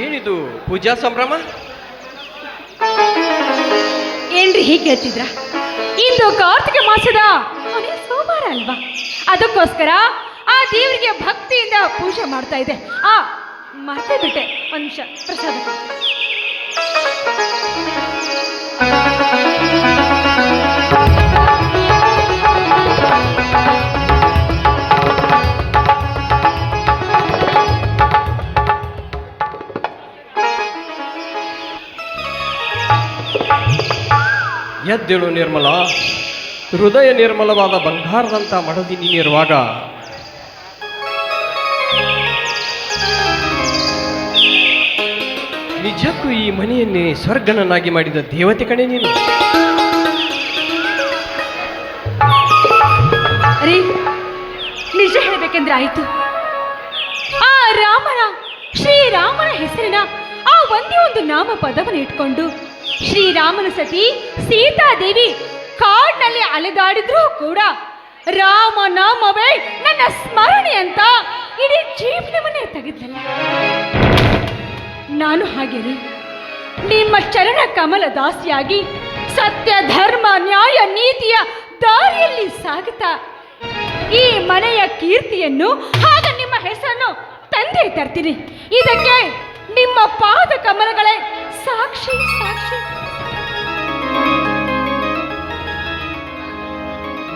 ಏನಿದು ಪೂಜಾ ಸಂಭ್ರಮ? ಏನ್ರಿ ಹೀಗೆ ಹೇಳ್ತಿದ್ರ? ಇಂದು ಕಾರ್ತಿಕ ಮಾಸದ ಸೋಮವಾರ ಅಲ್ವಾ? ಅದಕ್ಕೋಸ್ಕರ ಆ ದೇವರಿಗೆ ಭಕ್ತಿಯಿಂದ ಪೂಜೆ ಮಾಡ್ತಾ ಇದೆ. ಆ ಮರ್ತೇ ಬಿಟ್ಟೆ. ಒಂದ್ ನಿಮಿಷ, ಪ್ರಸಾದ ಎದ್ದೇಳು ನಿರ್ಮಲ. ಹೃದಯ ನಿರ್ಮಲವಾದ ಬಂಗಾರದಂಥ ಮಡದಿ ನೀನಿರುವಾಗ ನಿಜಕ್ಕೂ ಈ ಮನೆಯನ್ನೇ ಸ್ವರ್ಗನನ್ನಾಗಿ ಮಾಡಿದ ದೇವತೆ ಕಣೆ ನೀನು. ರೀ ನಿಜ ಹೇಳಬೇಕೆಂದ್ರೆ ಆಯಿತು. ಆ ರಾಮನ ಶ್ರೀರಾಮನ ಹೆಸರಿನ ಆ ಒಂದೇ ಒಂದು ನಾಮ ಪದವನ್ನು ಇಟ್ಕೊಂಡು ಶ್ರೀರಾಮನ ಸತಿ ಸೀತಾದೇವಿ ಕಾಡ್ನಲ್ಲಿ ಅಲೆದಾಡಿದ್ರೂ ಕೂಡ ರಾಮ ನಾಮವೇ ನನ್ನ ಸ್ಮರಣೆ ಅಂತ ಇಡೀ ಜೀವನವನ್ನೇ ತೆಗೆದಲ್ಲ ನಾನು ಹಾಗೆ ನಿಮ್ಮ ಚರಣ ಕಮಲ ದಾಸಿಯಾಗಿ ಸತ್ಯ, ಧರ್ಮ, ನ್ಯಾಯ, ನೀತಿಯ ದಾರಿಯಲ್ಲಿ ಸಾಗುತ್ತಾ ಈ ಮನೆಯ ಕೀರ್ತಿಯನ್ನು ಹಾಗ ನಿಮ್ಮ ಹೆಸರನ್ನು ತಂದೆ ತರ್ತೀನಿ. ಇದಕ್ಕೆ ನಿಮ್ಮ ಪಾದ ಕಮಲಗಳೇ ಸಾಕ್ಷಿ ಸಾಕ್ಷಿ.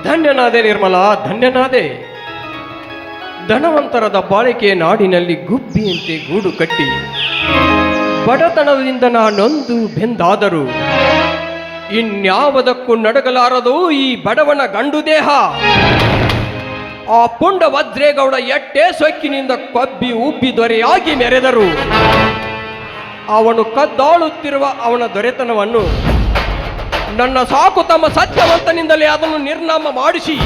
ಧನ್ಯನಾದೆ ನಿರ್ಮಲ, ಧನ್ಯನಾದೆ. ಧನವಂತರದ ಬಾಳಿಕೆ ನಾಡಿನಲ್ಲಿ ಗುಬ್ಬಿಯಂತೆ ಗೂಡು ಕಟ್ಟಿ. ಬಡತನದಿಂದ ನಾನೊಂದು ಬೆಂದಾದರು, ಇನ್ಯಾವುದಕ್ಕೂ ನಡಗಲಾರದು ಈ ಬಡವನ ಗಂಡು ದೇಹ. ಆ ಪುಂಡ ವಜ್ರೇಗೌಡ ಎಟ್ಟೆ ಸೊಕ್ಕಿನಿಂದ ಕೊಬ್ಬಿ ಉಬ್ಬಿ ದೊರೆಯಾಗಿ ಮೆರೆದರು ಅವನು ಕದ್ದಾಳುತ್ತಿರುವ ಅವನ ದೊರೆತನವನ್ನು ನನ್ನ ಸಾಕು ತಮ್ಮ ಸತ್ಯವಂತನಿಂದಲೇ ಅದನ್ನು ನಿರ್ನಾಮ ಮಾಡಿಸಿ.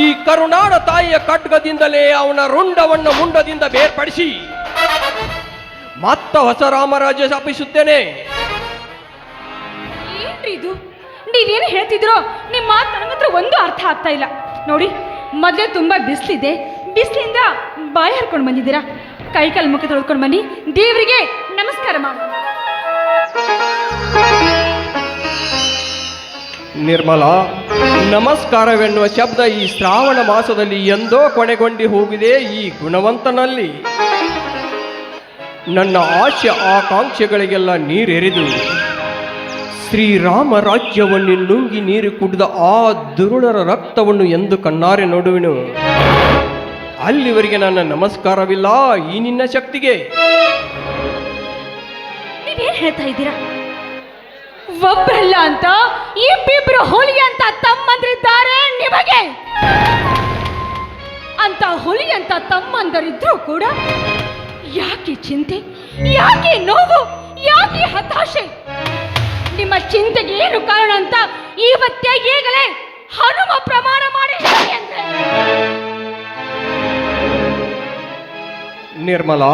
ಈ ಕರುಣಾಡ ತಾಯಿಯ ಖಡ್ಗದಿಂದಲೇ ಅವನ ರುಂಡವನ್ನು ಮುಂಡದಿಂದ ಬೇರ್ಪಡಿಸಿ. ಮತ್ತ ಹೊಸ ರಾಮರಾಜ್ಯ ಸ್ಥಾಪಿಸುತ್ತೇನೆ. ನೀವೇನು ಹೇಳ್ತಿದ್ರೋ, ನಿಮ್ಮ ಮಾತು ನನಗತ್ರ ಒಂದು ಅರ್ಥ ಆಗ್ತಾ ಇಲ್ಲ. ನೋಡಿ, ಮೊದಲೇ ತುಂಬ ಬಿಸಿಲಿದೆ. ಬಿಸಿಲಿಂದ ಬಾಯಿ ಹರ್ಕೊಂಡು ಬಂದಿದ್ದೀರಾ? ಕೈ ಕಾಲು ಮುಖ ತೊಳ್ಕೊಂಡು ಬನ್ನಿ. ದೇವರಿಗೆ ನಮಸ್ಕಾರ ಮಾಡಿ. ನಿರ್ಮಲ, ನಮಸ್ಕಾರವೆನ್ನುವ ಶಬ್ದ ಈ ಶ್ರಾವಣ ಮಾಸದಲ್ಲಿ ಎಂದೋ ಕೊನೆಗೊಂಡಿ ಹೋಗಿದೆ ಈ ಗುಣವಂತನಲ್ಲಿ. ನನ್ನ ಆಶೆ ಆಕಾಂಕ್ಷೆಗಳಿಗೆಲ್ಲ ನೀರೆರೆದು ಶ್ರೀರಾಮ ರಾಜ್ಯವನ್ನು ನುಂಗಿ ನೀರು ಕುಡಿದ ಆ ದುರುಳರ ರಕ್ತವನ್ನು ಎಂದು ಕಣ್ಣಾರೆ ನೋಡುವೆನು. ಅಲ್ಲಿವರೆಗೆ ನನ್ನ ನಮಸ್ಕಾರವಿಲ್ಲ, ಈ ನಿನ್ನ ಶಕ್ತಿಗೆ. ಹೇಳ್ತಾ ಇದ್ದೀರಾ? ಒಬ್ಬರಲ್ಲ ಅಂತ, ಇಬ್ಬಿಬ್ರು ಹುಲಿ ಅಂತ ತಮ್ಮಂದ್ರಿದ್ದಾರೆ ನಿಮಗೆ. ಅಂತ ಹುಲಿ ಅಂತ ತಮ್ಮಂದರಿದ್ರು ಕೂಡ ಯಾಕೆ ಚಿಂತೆ, ಯಾಕೆ ನೋವು, ಯಾಕೆ ಹತಾಶೆ? ನಿಮ್ಮ ಚಿಂತೆಗೆ ಏನು ಕಾರಣ ಅಂತ ಇವತ್ತೇ ಈಗಲೇ ಹನುಮ ಪ್ರಮಾಣ ಮಾಡಿ ನಿರ್ಮಲ,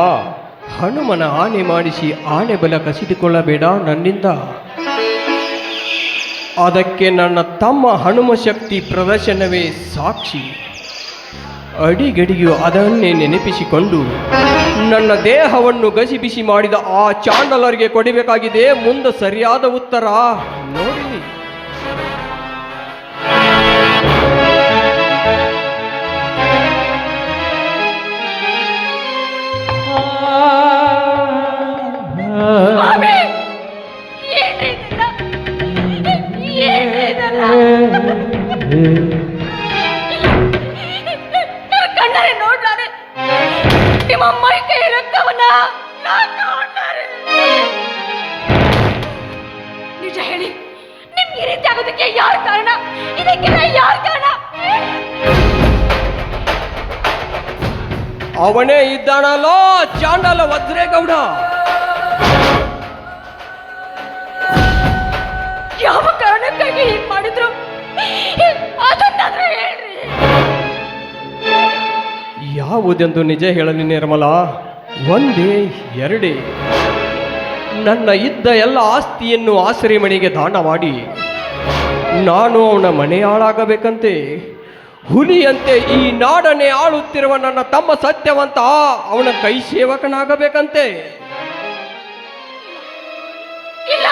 ಹನುಮನ ಆನೆ ಮಾಡಿಸಿ ಆನೆ ಬಲ ಕಸಿದುಕೊಳ್ಳಬೇಡ ನನ್ನಿಂದ. ಅದಕ್ಕೆ ನನ್ನ ತಮ್ಮ ಹನುಮ ಶಕ್ತಿ ಪ್ರದರ್ಶನವೇ ಸಾಕ್ಷಿ. ಅಡಿಗಡಿಯು ಅದನ್ನೇ ನೆನಪಿಸಿಕೊಂಡು ನನ್ನ ದೇಹವನ್ನು ಗಸಿಬಿಸಿ ಮಾಡಿದ ಆ ಚಾಂಡಲರ್ಗೆ ಕೊಡಬೇಕಾಗಿದೆ ಮುಂದೆ ಸರಿಯಾದ ಉತ್ತರ. ನಿಜ ಹೇಳಿ ನಿಮ್ಗೆ ಈ ರೀತಿ ಆಗೋದಕ್ಕೆ ಯಾರು ಕಾರಣ? ಇದಕ್ಕೆ ಯಾರು ಕಾರಣ? ಅವನೇ ಇದ್ದಾನಲ್ಲೋ ಚಾಂಡಲ ವಜ್ರೇಗೌಡ. ಯಾವ ಕಾರಣಕ್ಕಾಗಿ ಹೀಗೆ ಮಾಡಿದ್ರು? ಅದನ್ನಾದ್ರೂ ಹೇಳ್ರಿ. ಯಾವುದೆಂದು ನಿಜ ಹೇಳಲಿ ನಿರ್ಮಲ? ಒಂದೇ, ಎರಡೇ. ನನ್ನ ಇದ್ದ ಎಲ್ಲ ಆಸ್ತಿಯನ್ನು ಆಸರೆ ಮನೆಗೆ ದಾನ ಮಾಡಿ, ನಾನು ಅವನ ಮನೆ ಹಾಳಾಗಬೇಕಂತೆ. ಹುಲಿಯಂತೆ ಈ ನಾಡನೆ ಆಳುತ್ತಿರುವ ನನ್ನ ತಮ್ಮ ಸತ್ಯವಂತ ಅವನ ಕೈ ಸೇವಕನಾಗಬೇಕಂತೆ. ಇಲ್ಲ.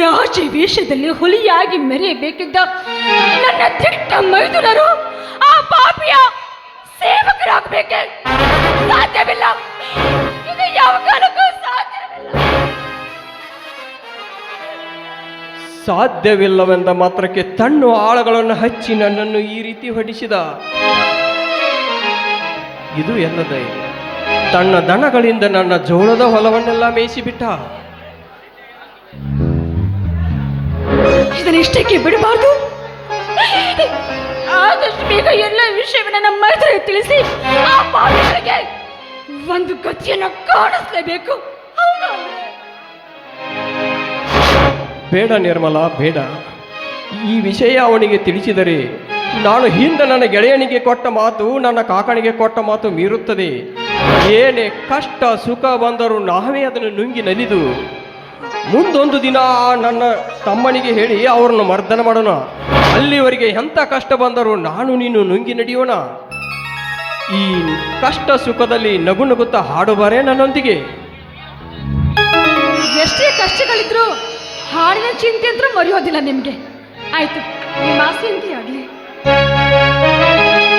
ರಾಜಿ ವೇಷದಲ್ಲಿ ಹುಲಿಯಾಗಿ ಮೆರೆಯಬೇಕಿದ್ದ ನನ್ನ ದಿಟ್ಟ ಮೈದುನರು ಆ ಪಾಪಿಯ ಸೇವಕರಾಗಬೇಕೆ? ಸಾಧ್ಯವಿಲ್ಲ. ಇದು ಯಾವ ಕಾಲಕ್ಕೂ ಸಾಧ್ಯವಿಲ್ಲ. ಸಾಧ್ಯವಿಲ್ಲವೆಂದ ಮಾತ್ರಕ್ಕೆ ತಣ್ಣು ಆಳಗಳನ್ನು ಹಚ್ಚಿ ನನ್ನನ್ನು ಈ ರೀತಿ ಹೊಡಿಸಿದ. ಇದು ಎಲ್ಲದೈ ತನ್ನ ದನಗಳಿಂದ ನನ್ನ ಜೋಳದ ಹೊಲವನ್ನೆಲ್ಲ ಮೇಯಿಸಿಬಿಟ್ಟ. ಇದನ್ನ ಇಷ್ಟಕ್ಕೆ ಬಿಡಬಾರ್ದು. ಆದಷ್ಟು ಬೇಗ ಎಲ್ಲ ವಿಷಯವನ್ನು ನಮ್ಮ ಮೈತ್ರಿಗೆ ತಿಳಿಸಿ ಒಂದು ಗತಿಯನ್ನು ಕಾಣಿಸ್ಲೇಬೇಕು? ಬೇಡ ನಿರ್ಮಲ, ಬೇಡ. ಈ ವಿಷಯ ಅವನಿಗೆ ತಿಳಿಸಿದರೆ ನಾನು ಹಿಂದೆ ನನ್ನ ಗೆಳೆಯನಿಗೆ ಕೊಟ್ಟ ಮಾತು, ನನ್ನ ಕಾಕಣಿಗೆ ಕೊಟ್ಟ ಮಾತು ಮೀರುತ್ತದೆ. ಏನೇ ಕಷ್ಟ, ಸುಖ ಬಂದರೂ ನಾವೇ ಅದನ್ನು ನುಂಗಿ ನಲಿದು, ಮುಂದೊಂದು ದಿನ ನನ್ನ ತಮ್ಮನಿಗೆ ಹೇಳಿ ಅವರನ್ನು ಮರ್ದನ ಮಾಡೋಣ. ಅಲ್ಲಿವರೆಗೆ ಎಂಥ ಕಷ್ಟ ಬಂದರೂ ನಾನು ನೀನು ನುಂಗಿ ನಡೆಯೋಣ. ಈ ಕಷ್ಟ ಸುಖದಲ್ಲಿ ನಗು ನಗುತ್ತಾ ಹಾಡುಬಾರೇ ನನ್ನೊಂದಿಗೆ. ಎಷ್ಟೇ ಕಷ್ಟಗಳಿದ್ರು ಹಾಡಿನ ಚಿಂತೆ ಅಂತೂ ಮರೆಯೋದಿಲ್ಲ ನಿಮ್ಗೆ. ಆಯ್ತು, ನಿಮ್ಮ ಆಸೆ ಆಗಲಿ.